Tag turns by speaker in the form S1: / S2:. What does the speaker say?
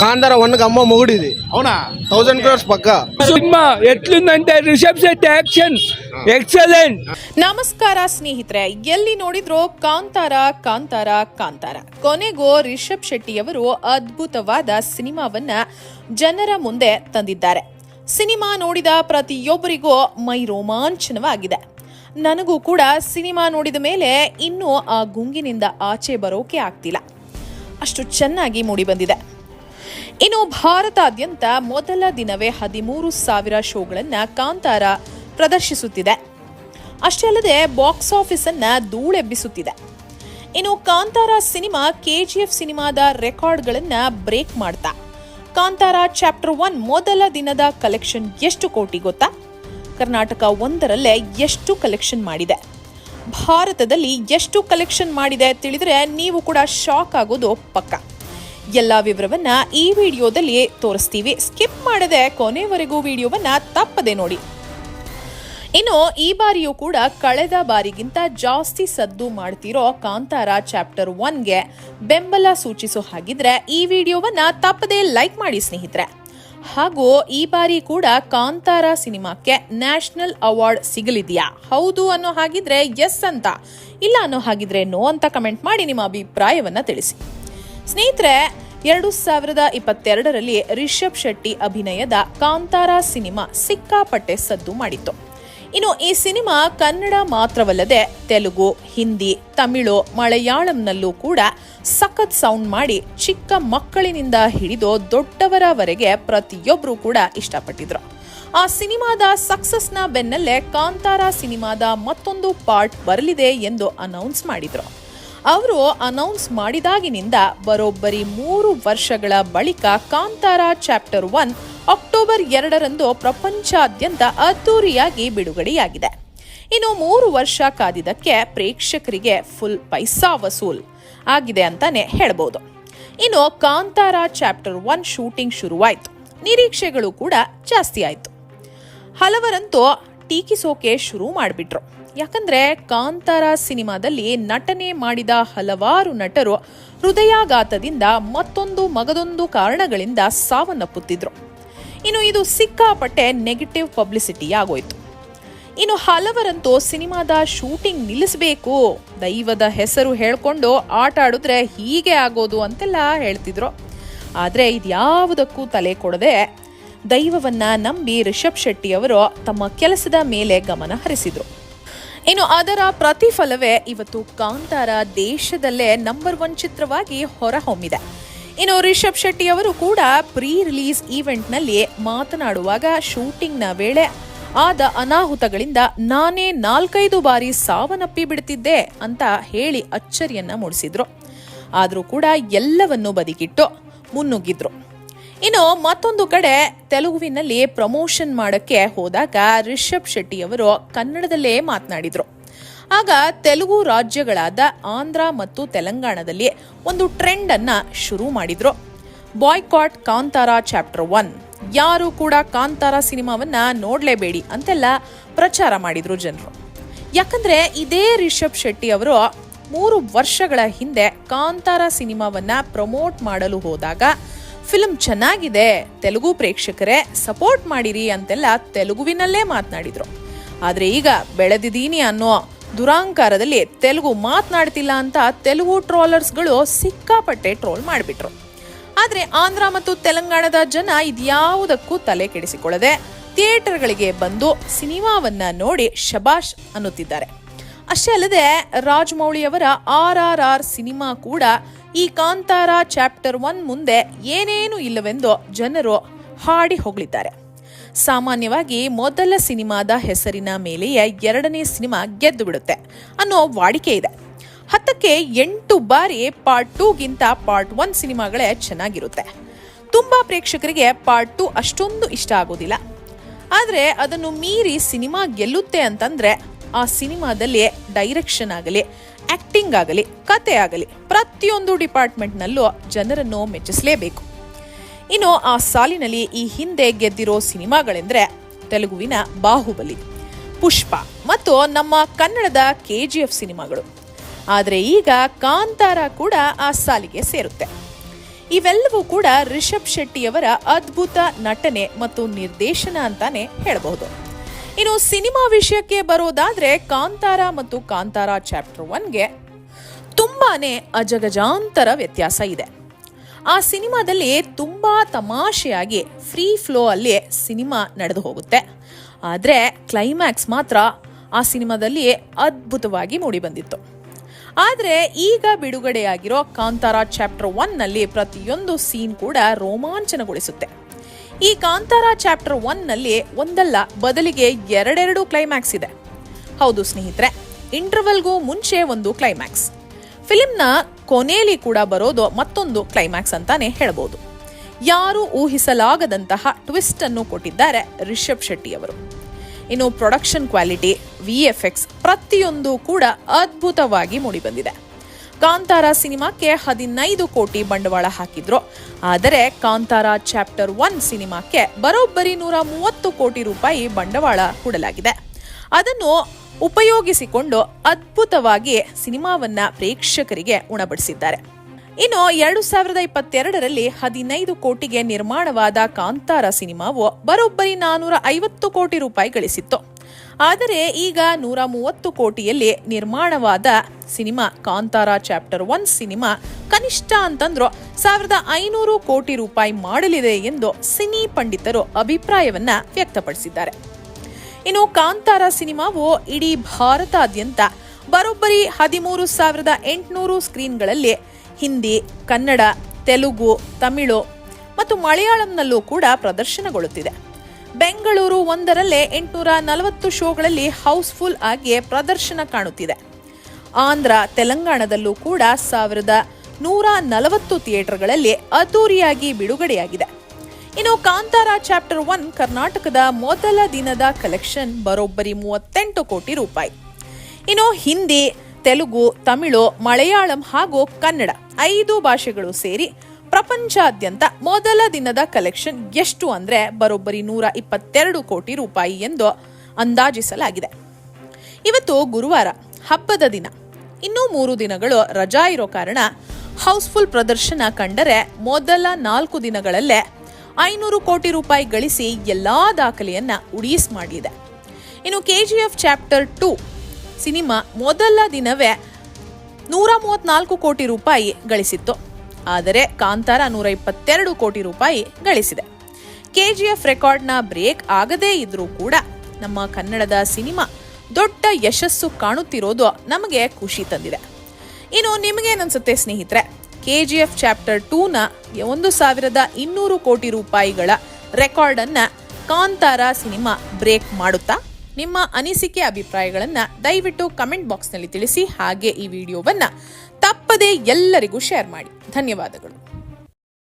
S1: Kantara one అమ్మ మొగుడిది
S2: అవునా
S1: thousand crores పక్క
S3: సినిమా ఎట్లుందంటే రిషబ్ శెట్టి యాక్షన్ ఎక్సలెంట్
S4: ನಮಸ್ಕಾರ ಸ್ನೇಹಿತರೆ ಎಲ್ಲಿ ನೋಡಿದ್ರು ಕಾಂತಾರ ಕಾಂತಾರ ಕಾಂತಾರ ಕೊನೆಗೂ ರಿಷಬ್ ಶೆಟ್ಟಿಯವರು ಅದ್ಭುತವಾದ ಸಿನಿಮಾವನ್ನ ಜನರ ಮುಂದೆ ತಂದಿದ್ದಾರೆ ಸಿನಿಮಾ ನೋಡಿದ ಪ್ರತಿಯೊಬ್ಬರಿಗೂ ಮೈ ರೋಮಾಂಚನವಾಗಿದೆ ನನಗೂ ಕೂಡ ಸಿನಿಮಾ ನೋಡಿದ ಮೇಲೆ ಇನ್ನೂ ಆ ಗುಂಗಿನಿಂದ ಆಚೆ ಬರೋಕೆ ಆಗ್ತಿಲ್ಲ ಅಷ್ಟು ಚೆನ್ನಾಗಿ ಮೂಡಿಬಂದಿದೆ ಇನ್ನು ಭಾರತಾದ್ಯಂತ ಮೊದಲ ದಿನವೇ ಹದಿಮೂರು ಸಾವಿರ ಶೋಗಳನ್ನು ಕಾಂತಾರ ಪ್ರದರ್ಶಿಸುತ್ತಿದೆ. ಅಷ್ಟೇ ಅಲ್ಲದೆ ಬಾಕ್ಸ್ ಆಫೀಸ್ ಅನ್ನ ಧೂಳೆಬ್ಬಿಸುತ್ತಿದೆ. ಇನ್ನು ಕಾಂತಾರ ಸಿನಿಮಾ, ಕೆಜಿಎಫ್ ಸಿನಿಮಾದ ರೆಕಾರ್ಡ್ಗಳನ್ನು ಬ್ರೇಕ್ ಮಾಡ್ತಾ. ಕಾಂತಾರ ಚಾಪ್ಟರ್ ಒನ್ ಮೊದಲ ದಿನದ ಕಲೆಕ್ಷನ್ ಎಷ್ಟು ಕೋಟಿ ಗೊತ್ತಾ? ಕರ್ನಾಟಕ ಒಂದರಲ್ಲೇ ಎಷ್ಟು ಕಲೆಕ್ಷನ್ ಮಾಡಿದೆ? ಭಾರತದಲ್ಲಿ ಎಷ್ಟು ಕಲೆಕ್ಷನ್ ಮಾಡಿದೆ ತಿಳಿದ್ರೆ ನೀವು ಕೂಡ ಶಾಕ್ ಆಗೋದು ಪಕ್ಕ. ಎಲ್ಲ ವಿವರವನ್ನ ಈ ವಿಡಿಯೋದಲ್ಲಿ ತೋರಿಸ್ತೀವಿ. ಸ್ಕಿಪ್ ಮಾಡದೆ ಕೊನೆವರೆಗೂ ವಿಡಿಯೋವನ್ನ ತಪ್ಪದೆ ನೋಡಿ. ಇನ್ನು ಈ ಬಾರಿಯೂ ಕೂಡ ಕಳೆದ ಬಾರಿಗಿಂತ ಜಾಸ್ತಿ ಸದ್ದು ಮಾಡ್ತಿರೋ ಕಾಂತಾರ ಚಾಪ್ಟರ್ ಒನ್ಗೆ ಬೆಂಬಲ ಸೂಚಿಸೋ ಹಾಗಿದ್ರೆ ಈ ವಿಡಿಯೋವನ್ನ ತಪ್ಪದೆ ಲೈಕ್ ಮಾಡಿ ಸ್ನೇಹಿತರೆ. ಹಾಗೂ ಈ ಬಾರಿ ಕೂಡ ಕಾಂತಾರ ಸಿನಿಮಾಕ್ಕೆ ನ್ಯಾಷನಲ್ ಅವಾರ್ಡ್ ಸಿಗಲಿದೆಯಾ? ಹೌದು ಅನ್ನೋ ಹಾಗಿದ್ರೆ ಎಸ್ ಅಂತ. ಇಲ್ಲ ಅನ್ನೋ ಹಾಗಿದ್ರೆ ನೋ ಅಂತ ಕಮೆಂಟ್ ಮಾಡಿ ನಿಮ್ಮ ಅಭಿಪ್ರಾಯವನ್ನ ತಿಳಿಸಿ. ಸ್ನೇಹಿತರೆ, ಎರಡು ಸಾವಿರದ ಇಪ್ಪತ್ತೆರಡರಲ್ಲಿ ರಿಷಬ್ ಶೆಟ್ಟಿ ಅಭಿನಯದ ಕಾಂತಾರ ಸಿನಿಮಾ ಸಿಕ್ಕಾಪಟ್ಟೆ ಸದ್ದು ಮಾಡಿತ್ತು. ಇನ್ನು ಈ ಸಿನಿಮಾ ಕನ್ನಡ ಮಾತ್ರವಲ್ಲದೆ ತೆಲುಗು, ಹಿಂದಿ, ತಮಿಳು, ಮಲಯಾಳಂನಲ್ಲೂ ಕೂಡ ಸಖತ್ ಸೌಂಡ್ ಮಾಡಿ ಚಿಕ್ಕ ಮಕ್ಕಳಿನಿಂದ ಹಿಡಿದು ದೊಡ್ಡವರವರೆಗೆ ಪ್ರತಿಯೊಬ್ಬರೂ ಕೂಡ ಇಷ್ಟಪಟ್ಟಿದ್ರು. ಆ ಸಿನಿಮಾದ ಸಕ್ಸಸ್ನ ಬೆನ್ನಲ್ಲೇ ಕಾಂತಾರ ಸಿನಿಮಾದ ಮತ್ತೊಂದು ಪಾರ್ಟ್ ಬರಲಿದೆ ಎಂದು ಅನೌನ್ಸ್ ಮಾಡಿದ್ರು. ಅವರು ಅನೌನ್ಸ್ ಮಾಡಿದಾಗಿನಿಂದ ಬರೋಬ್ಬರಿ ಮೂರು ವರ್ಷಗಳ ಬಳಿಕ ಕಾಂತಾರ ಚಾಪ್ಟರ್ ಒನ್ ಅಕ್ಟೋಬರ್ ಎರಡರಂದು ಪ್ರಪಂಚಾದ್ಯಂತ ಅದ್ದೂರಿಯಾಗಿ ಬಿಡುಗಡೆಯಾಗಿದೆ. ಇನ್ನು ಮೂರು ವರ್ಷ ಕಾದಿದ್ದಕ್ಕೆ ಪ್ರೇಕ್ಷಕರಿಗೆ ಫುಲ್ ಪೈಸಾ ವಸೂಲ್ ಆಗಿದೆ ಅಂತಾನೆ ಹೇಳ್ಬೋದು. ಇನ್ನು ಕಾಂತಾರ ಚಾಪ್ಟರ್ ಒನ್ ಶೂಟಿಂಗ್ ಶುರುವಾಯಿತು. ನಿರೀಕ್ಷೆಗಳು ಕೂಡ ಜಾಸ್ತಿ ಆಯಿತು. ಹಲವರಂತೂ ಟೀಕಿಸೋಕೆ ಶುರು ಮಾಡಿಬಿಟ್ರು. ಯಾಕಂದ್ರೆ ಕಾಂತಾರ ಸಿನಿಮಾದಲ್ಲಿ ನಟನೆ ಮಾಡಿದ ಹಲವಾರು ನಟರು ಹೃದಯಾಘಾತದಿಂದ ಮತ್ತೊಂದು ಮಗದೊಂದು ಕಾರಣಗಳಿಂದ ಸಾವನ್ನಪ್ಪುತ್ತಿದ್ರು. ಇನ್ನು ಇದು ಸಿಕ್ಕಾಪಟ್ಟೆ ನೆಗೆಟಿವ್ ಪಬ್ಲಿಸಿಟಿ ಆಗೋಯ್ತು. ಇನ್ನು ಹಲವರಂತೂ ಸಿನಿಮಾದ ಶೂಟಿಂಗ್ ನಿಲ್ಲಿಸಬೇಕು, ದೈವದ ಹೆಸರು ಹೇಳ್ಕೊಂಡು ಆಟ ಆಡಿದ್ರೆ ಹೀಗೆ ಆಗೋದು ಅಂತೆಲ್ಲ ಹೇಳ್ತಿದ್ರು. ಆದರೆ ಇದ್ಯಾವುದಕ್ಕೂ ತಲೆ ಕೊಡದೆ ದೈವವನ್ನ ನಂಬಿ ರಿಷಬ್ ಶೆಟ್ಟಿ ಅವರು ತಮ್ಮ ಕೆಲಸದ ಮೇಲೆ ಗಮನ ಹರಿಸಿದ್ರು. ಇನ್ನು ಅದರ ಪ್ರತಿಫಲವೇ ಇವತ್ತು ಕಾಂತಾರ ದೇಶದಲ್ಲೇ ನಂಬರ್ ಒನ್ ಚಿತ್ರವಾಗಿ ಹೊರಹೊಮ್ಮಿದೆ. ಇನ್ನು ರಿಷಬ್ ಶೆಟ್ಟಿ ಅವರು ಕೂಡ ಪ್ರೀ ರಿಲೀಸ್ ಈವೆಂಟ್ನಲ್ಲಿ ಮಾತನಾಡುವಾಗ ಶೂಟಿಂಗ್ನ ವೇಳೆ ಆದ ಅನಾಹುತಗಳಿಂದ ನಾನೇ ನಾಲ್ಕೈದು ಬಾರಿ ಸಾವನ್ನಪ್ಪಿ ಬಿಡ್ತಿದ್ದೆ ಅಂತ ಹೇಳಿ ಅಚ್ಚರಿಯನ್ನ ಮೂಡಿಸಿದ್ರು. ಆದರೂ ಕೂಡ ಎಲ್ಲವನ್ನೂ ಬದಿಗಿಟ್ಟು ಮುನ್ನುಗ್ಗಿದ್ರು. ಇನ್ನು ಮತ್ತೊಂದು ಕಡೆ ತೆಲುಗುವಿನಲ್ಲಿ ಪ್ರಮೋಷನ್ ಮಾಡಕ್ಕೆ ಹೋದಾಗ ರಿಷಬ್ ಶೆಟ್ಟಿ ಅವರು ಕನ್ನಡದಲ್ಲೇ ಮಾತನಾಡಿದ್ರು. ಆಗ ತೆಲುಗು ರಾಜ್ಯಗಳಾದ ಆಂಧ್ರ ಮತ್ತು ತೆಲಂಗಾಣದಲ್ಲಿ ಒಂದು ಟ್ರೆಂಡ್ ಅನ್ನ ಶುರು ಮಾಡಿದ್ರು. ಬಾಯ್ಕಾಟ್ ಕಾಂತಾರ ಚಾಪ್ಟರ್ ಒನ್ ಯಾರು ಕೂಡ ಕಾಂತಾರ ಸಿನಿಮಾವನ್ನ ನೋಡ್ಲೇಬೇಡಿ ಅಂತೆಲ್ಲ ಪ್ರಚಾರ ಮಾಡಿದ್ರು ಜನರು. ಯಾಕಂದ್ರೆ ಇದೇ ರಿಷಬ್ ಶೆಟ್ಟಿ ಅವರು ಮೂರು ವರ್ಷಗಳ ಹಿಂದೆ ಕಾಂತಾರ ಸಿನಿಮಾವನ್ನ ಪ್ರಮೋಟ್ ಮಾಡಲು ಹೋದಾಗ ಫಿಲ್ಮ್ ಚೆನ್ನಾಗಿದೆ, ತೆಲುಗು ಪ್ರೇಕ್ಷಕರೇ ಸಪೋರ್ಟ್ ಮಾಡಿರಿ ಅಂತೆಲ್ಲ ತೆಲುಗುವಿನಲ್ಲೇ ಮಾತನಾಡಿದ್ರು. ಆದರೆ ಈಗ ಬೆಳೆದಿದ್ದೀನಿ ಅನ್ನೋ ದುರಾಂಕಾರದಲ್ಲಿ ತೆಲುಗು ಮಾತನಾಡ್ತಿಲ್ಲ ಅಂತ ತೆಲುಗು ಟ್ರೋಲರ್ಸ್ಗಳು ಸಿಕ್ಕಾಪಟ್ಟೆ ಟ್ರೋಲ್ ಮಾಡಿಬಿಟ್ರು. ಆದರೆ ಆಂಧ್ರ ಮತ್ತು ತೆಲಂಗಾಣದ ಜನ ಇದ್ಯಾವುದಕ್ಕೂ ತಲೆ ಕೆಡಿಸಿಕೊಳ್ಳದೆ ಥಿಯೇಟರ್ಗಳಿಗೆ ಬಂದು ಸಿನಿಮಾವನ್ನ ನೋಡಿ ಶಬಾಷ್ ಅನ್ನುತ್ತಿದ್ದಾರೆ. ಅಷ್ಟೇ ಅಲ್ಲದೆ ರಾಜಮೌಳಿಯವರ ಆರ್ ಆರ್ ಆರ್ ಸಿನಿಮಾ ಕೂಡ ಈ ಕಾಂತಾರ ಚಾಪ್ಟರ್ ಒನ್ ಮುಂದೆ ಏನೇನು ಇಲ್ಲವೆಂದು ಜನರು ಹಾಡಿ ಹೊಗಳಿದ್ದಾರೆ. ಸಾಮಾನ್ಯವಾಗಿ ಮೊದಲ ಸಿನಿಮಾದ ಹೆಸರಿನ ಮೇಲೆಯೇ ಎರಡನೇ ಸಿನಿಮಾ ಗೆದ್ದು ಬಿಡುತ್ತೆ ಅನ್ನೋ ವಾಡಿಕೆ ಇದೆ. ಹತ್ತಕ್ಕೆ ಎಂಟು ಬಾರಿ ಪಾರ್ಟ್ ಟೂಗಿಂತ ಪಾರ್ಟ್ ಒನ್ ಸಿನಿಮಾಗಳೇ ಚೆನ್ನಾಗಿರುತ್ತೆ. ತುಂಬಾ ಪ್ರೇಕ್ಷಕರಿಗೆ ಪಾರ್ಟ್ ಟು ಅಷ್ಟೊಂದು ಇಷ್ಟ ಆಗೋದಿಲ್ಲ. ಆದರೆ ಅದನ್ನು ಮೀರಿ ಸಿನಿಮಾ ಗೆಲ್ಲುತ್ತೆ ಅಂತಂದ್ರೆ ಆ ಸಿನಿಮಾದಲ್ಲಿ ಡೈರೆಕ್ಷನ್ ಆಗಲಿ ಆಕ್ಟಿಂಗ್ ಆಗಲಿ, ಕತೆ ಆಗಲಿ, ಪ್ರತಿಯೊಂದು ಡಿಪಾರ್ಟ್ಮೆಂಟ್ನಲ್ಲೂ ಜನರನ್ನು ಮೆಚ್ಚಿಸಲೇಬೇಕು. ಇನ್ನು ಆ ಸಾಲಿನಲ್ಲಿ ಈ ಹಿಂದೆ ಗೆದ್ದಿರೋ ಸಿನಿಮಾಗಳೆಂದರೆ ತೆಲುಗುವಿನ ಬಾಹುಬಲಿ, ಪುಷ್ಪ ಮತ್ತು ನಮ್ಮ ಕನ್ನಡದ ಕೆ ಜಿ ಎಫ್ ಸಿನಿಮಾಗಳು. ಆದರೆ ಈಗ ಕಾಂತಾರ ಕೂಡ ಆ ಸಾಲಿಗೆ ಸೇರುತ್ತೆ. ಇವೆಲ್ಲವೂ ಕೂಡ ರಿಷಬ್ ಶೆಟ್ಟಿಯವರ ಅದ್ಭುತ ನಟನೆ ಮತ್ತು ನಿರ್ದೇಶನ ಅಂತಾನೆ ಹೇಳಬಹುದು. ಇನ್ನು ಸಿನಿಮಾ ವಿಷಯಕ್ಕೆ ಬರೋದಾದ್ರೆ ಕಾಂತಾರ ಮತ್ತು ಕಾಂತಾರ ಚಾಪ್ಟರ್ ಒನ್ಗೆ ತುಂಬಾನೇ ಅಜಗಜಾಂತರ ವ್ಯತ್ಯಾಸ ಇದೆ. ಆ ಸಿನಿಮಾದಲ್ಲಿ ತುಂಬಾ ತಮಾಷೆಯಾಗಿ ಫ್ರೀ ಫ್ಲೋ ಅಲ್ಲಿ ಸಿನಿಮಾ ನಡೆದು ಹೋಗುತ್ತೆ. ಆದರೆ ಕ್ಲೈಮ್ಯಾಕ್ಸ್ ಮಾತ್ರ ಆ ಸಿನಿಮಾದಲ್ಲಿ ಅದ್ಭುತವಾಗಿ ಮೂಡಿಬಂದಿತ್ತು ಆದರೆ ಈಗ ಬಿಡುಗಡೆಯಾಗಿರೋ ಕಾಂತಾರ ಚಾಪ್ಟರ್ ಒನ್ನಲ್ಲಿ ಪ್ರತಿಯೊಂದು ಸೀನ್ ಕೂಡ ರೋಮಾಂಚನಗೊಳಿಸುತ್ತೆ. ಈ ಕಾಂತಾರ ಚಾಪ್ಟರ್ ಒನ್ನಲ್ಲಿ ಒಂದಲ್ಲ, ಬದಲಿಗೆ ಎರಡೆರಡು ಕ್ಲೈಮ್ಯಾಕ್ಸ್ ಇದೆ. ಹೌದು ಸ್ನೇಹಿತರೆ ಇಂಟರ್ವಲ್ಗೂ ಮುಂಚೆ ಒಂದು ಕ್ಲೈಮ್ಯಾಕ್ಸ್ ಫಿಲಿಮ್ನ ಕೊನೆಯಲ್ಲಿ ಕೂಡ ಬರೋದು ಮತ್ತೊಂದು ಕ್ಲೈಮ್ಯಾಕ್ಸ್ ಅಂತಾನೆ ಹೇಳ್ಬೋದು. ಯಾರು ಊಹಿಸಲಾಗದಂತಹ ಟ್ವಿಸ್ಟ್ ಅನ್ನು ಕೊಟ್ಟಿದ್ದಾರೆ ರಿಷಬ್ ಶೆಟ್ಟಿ ಅವರು. ಇನ್ನು production quality V F X ಪ್ರತಿಯೊಂದು ಕೂಡ ಅದ್ಭುತವಾಗಿ ಮೂಡಿಬಂದಿದೆ. ಕಾಂತಾರ ಸಿನಿಮಾಕ್ಕೆ ಹದಿನೈದು ಕೋಟಿ ಬಂಡವಾಳ ಹಾಕಿದ್ರು. ಆದರೆ ಕಾಂತಾರ ಚಾಪ್ಟರ್ ಒನ್ ಸಿನಿಮಾಕ್ಕೆ ಬರೋಬ್ಬರಿ ನೂರ ಮೂವತ್ತು ಕೋಟಿ ರೂಪಾಯಿ ಬಂಡವಾಳ ಹೂಡಲಾಗಿದೆ. ಅದನ್ನು ಉಪಯೋಗಿಸಿಕೊಂಡು ಅದ್ಭುತವಾಗಿ ಸಿನಿಮಾವನ್ನ ಪ್ರೇಕ್ಷಕರಿಗೆ ಉಣಬಡಿಸಿದ್ದಾರೆ. ಇನ್ನು ಎರಡು ಸಾವಿರದ ಇಪ್ಪತ್ತೆರಡರಲ್ಲಿ ಹದಿನೈದು ಕೋಟಿಗೆ ನಿರ್ಮಾಣವಾದ ಕಾಂತಾರ ಸಿನಿಮಾವು ಬರೋಬ್ಬರಿ ನಾನೂರ ಐವತ್ತು ಕೋಟಿ ರೂಪಾಯಿ ಗಳಿಸಿತ್ತು. ಆದರೆ ಈಗ ನೂರ ಮೂವತ್ತು ಕೋಟಿಯಲ್ಲಿ ನಿರ್ಮಾಣವಾದ cinema Kantara chapter one cinema ಕನಿಷ್ಠ ಅಂತಂದ್ರೂ ಸಾವಿರದ ಐನೂರು ಕೋಟಿ ರೂಪಾಯಿ ಮಾಡಲಿದೆ ಎಂದು ಸಿನಿ ಪಂಡಿತರು ಅಭಿಪ್ರಾಯವನ್ನ ವ್ಯಕ್ತಪಡಿಸಿದ್ದಾರೆ. ಇನ್ನು ಕಾಂತಾರ ಸಿನಿಮಾವು ಇಡೀ ಭಾರತಾದ್ಯಂತ ಬರೋಬ್ಬರಿ ಹದಿಮೂರು ಸಾವಿರದ ಎಂಟುನೂರು ಸ್ಕ್ರೀನ್ಗಳಲ್ಲಿ ಹಿಂದಿ, ಕನ್ನಡ, ತೆಲುಗು, ತಮಿಳು ಮತ್ತು ಮಲಯಾಳಂನಲ್ಲೂ ಕೂಡ ಪ್ರದರ್ಶನಗೊಳ್ಳುತ್ತಿದೆ. ಬೆಂಗಳೂರು ಒಂದರಲ್ಲೇ ಎಂಟುನೂರ ನಲವತ್ತು ಶೋಗಳಲ್ಲಿ ಹೌಸ್ಫುಲ್ ಆಗಿ ಪ್ರದರ್ಶನ ಕಾಣುತ್ತಿದೆ. ಆಂಧ್ರ, ತೆಲಂಗಾಣದಲ್ಲೂ ಕೂಡ ಸಾವಿರದ ನೂರ ನಲವತ್ತು ಥಿಯೇಟರ್ಗಳಲ್ಲಿ ಅದ್ದೂರಿಯಾಗಿ ಬಿಡುಗಡೆಯಾಗಿದೆ. ಇನ್ನು ಕಾಂತಾರ ಚಾಪ್ಟರ್ ಒನ್ ಕರ್ನಾಟಕದ ಮೊದಲ ದಿನದ ಕಲೆಕ್ಷನ್ ಬರೋಬ್ಬರಿ ಮೂವತ್ತೆಂಟು ಕೋಟಿ ರೂಪಾಯಿ. ಇನ್ನು ಹಿಂದಿ, ತೆಲುಗು, ತಮಿಳು, ಮಲಯಾಳಂ ಹಾಗೂ ಕನ್ನಡ ಐದು ಭಾಷೆಗಳು ಸೇರಿ ಪ್ರಪಂಚಾದ್ಯಂತ ಮೊದಲ ದಿನದ ಕಲೆಕ್ಷನ್ ಎಷ್ಟು ಅಂದ್ರೆ ಬರೋಬ್ಬರಿ ನೂರ ಇಪ್ಪತ್ತೆರಡು ಕೋಟಿ ರೂಪಾಯಿ ಎಂದು ಅಂದಾಜಿಸಲಾಗಿದೆ. ಇವತ್ತು ಗುರುವಾರ ಹಬ್ಬದ ದಿನ. ಇನ್ನೂ ಮೂರು ದಿನಗಳು ರಜಾ ಇರೋ ಕಾರಣ ಹೌಸ್ಫುಲ್ ಪ್ರದರ್ಶನ ಕಂಡರೆ ಮೊದಲ ನಾಲ್ಕು ದಿನಗಳಲ್ಲೇ ಐನೂರು ಕೋಟಿ ರೂಪಾಯಿ ಗಳಿಸಿ ಎಲ್ಲಾ ದಾಖಲೆಯನ್ನ ಉಡೀಸ್ ಮಾಡಿದೆ. ಇನ್ನು ಕೆಜಿಎಫ್ ಚಾಪ್ಟರ್ ಟು ಸಿನಿಮಾ ಮೊದಲ ದಿನವೇ ನೂರ ಮೂವತ್ನಾಲ್ಕು ಕೋಟಿ ರೂಪಾಯಿ ಗಳಿಸಿತ್ತು. ಆದರೆ ಕಾಂತಾರ ನೂರ ಇಪ್ಪತ್ತೆರಡು ಕೋಟಿ ರೂಪಾಯಿ ಗಳಿಸಿದೆ. ಕೆಜಿಎಫ್ ರೆಕಾರ್ಡ್ನ ಬ್ರೇಕ್ ಆಗದೇ ಇದ್ರೂ ಕೂಡ ನಮ್ಮ ಕನ್ನಡದ ಸಿನಿಮಾ ದೊಡ್ಡ ಯಶಸ್ಸು ಕಾಣುತ್ತಿರೋದು ನಮಗೆ ಖುಷಿ ತಂದಿದೆ. ಇನ್ನು ನಿಮಗೇನನ್ಸುತ್ತೆ ಸ್ನೇಹಿತರೆ ಕೆ ಜಿ ಎಫ್ ಚಾಪ್ಟರ್ ಟೂನ ಒಂದು ಸಾವಿರದ ಇನ್ನೂರು ಕೋಟಿ ರೂಪಾಯಿಗಳ ರೆಕಾರ್ಡ್ ಅನ್ನ ಕಾಂತಾರ ಸಿನಿಮಾ ಬ್ರೇಕ್ ಮಾಡುತ್ತಾ? ನಿಮ್ಮ ಅನಿಸಿಕೆ, ಅಭಿಪ್ರಾಯಗಳನ್ನು ದಯವಿಟ್ಟು ಕಮೆಂಟ್ ಬಾಕ್ಸ್ನಲ್ಲಿ ತಿಳಿಸಿ, ಹಾಗೆ ಈ ವಿಡಿಯೋವನ್ನ ತಪ್ಪದೇ ಎಲ್ಲರಿಗೂ ಶೇರ್ ಮಾಡಿ. ಧನ್ಯವಾದಗಳು.